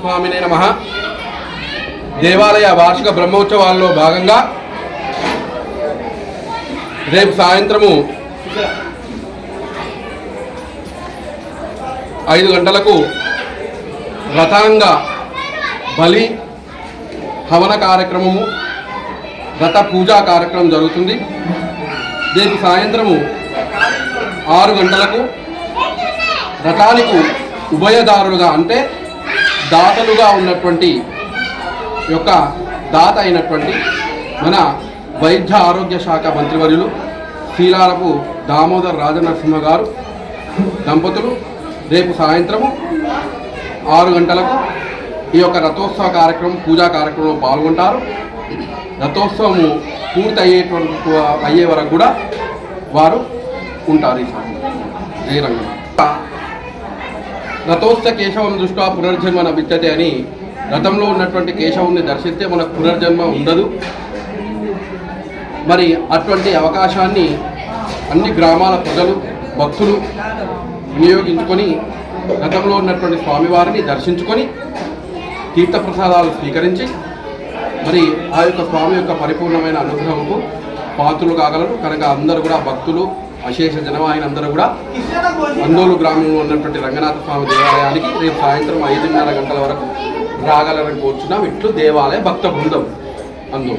స్వామినే నమ. దేవాలయ వార్షిక బ్రహ్మోత్సవాల్లో భాగంగా రేపు సాయంత్రము ఐదు గంటలకు రథాంగ బలి హవన కార్యక్రమము రథ పూజా కార్యక్రమం జరుగుతుంది. రేపు సాయంత్రము ఆరు గంటలకు రథానికి ఉభయదారులుగా అంటే దాతలుగా ఉన్నటువంటి యొక్క దాత అయినటువంటి మన వైద్య ఆరోగ్య శాఖ మంత్రివర్యులు శీలాలపు దామోదర్ రాజనరసింహ గారు దంపతులు రేపు సాయంత్రము ఆరు గంటలకు ఈ యొక్క రథోత్సవ కార్యక్రమం పూజా కార్యక్రమంలో పాల్గొంటారు. రథోత్సవము పూర్తి అయ్యేటువంటి అయ్యే వరకు కూడా వారు ఉంటారు ఈ సమయంలో జయ రంగం కేశవం దృష్ట్యా పునర్జన్మ నభిచ్చతే అని రథంలో ఉన్నటువంటి కేశవుని దర్శిస్తే మనకు పునర్జన్మ ఉండదు. మరి అటువంటి అవకాశాన్ని అన్ని గ్రామాల ప్రజలు భక్తులు వినియోగించుకొని రథంలో ఉన్నటువంటి స్వామివారిని దర్శించుకొని తీర్థప్రసాదాలు స్వీకరించి మరి ఆ యొక్క స్వామి యొక్క పరిపూర్ణమైన అనుగ్రహంకు పాత్రులు కాగలరు. కనుక అందరూ కూడా భక్తులు అశేష జనవాహిని అందరూ కూడా అందోలు గ్రామంలో ఉన్నటువంటి రంగనాథ స్వామి దేవాలయానికి రేపు సాయంత్రం ఐదున్నర గంటల వరకు రాగలరని కోరుచున్నాం. ఇట్లు దేవాలయ భక్త బృందం. అందరూ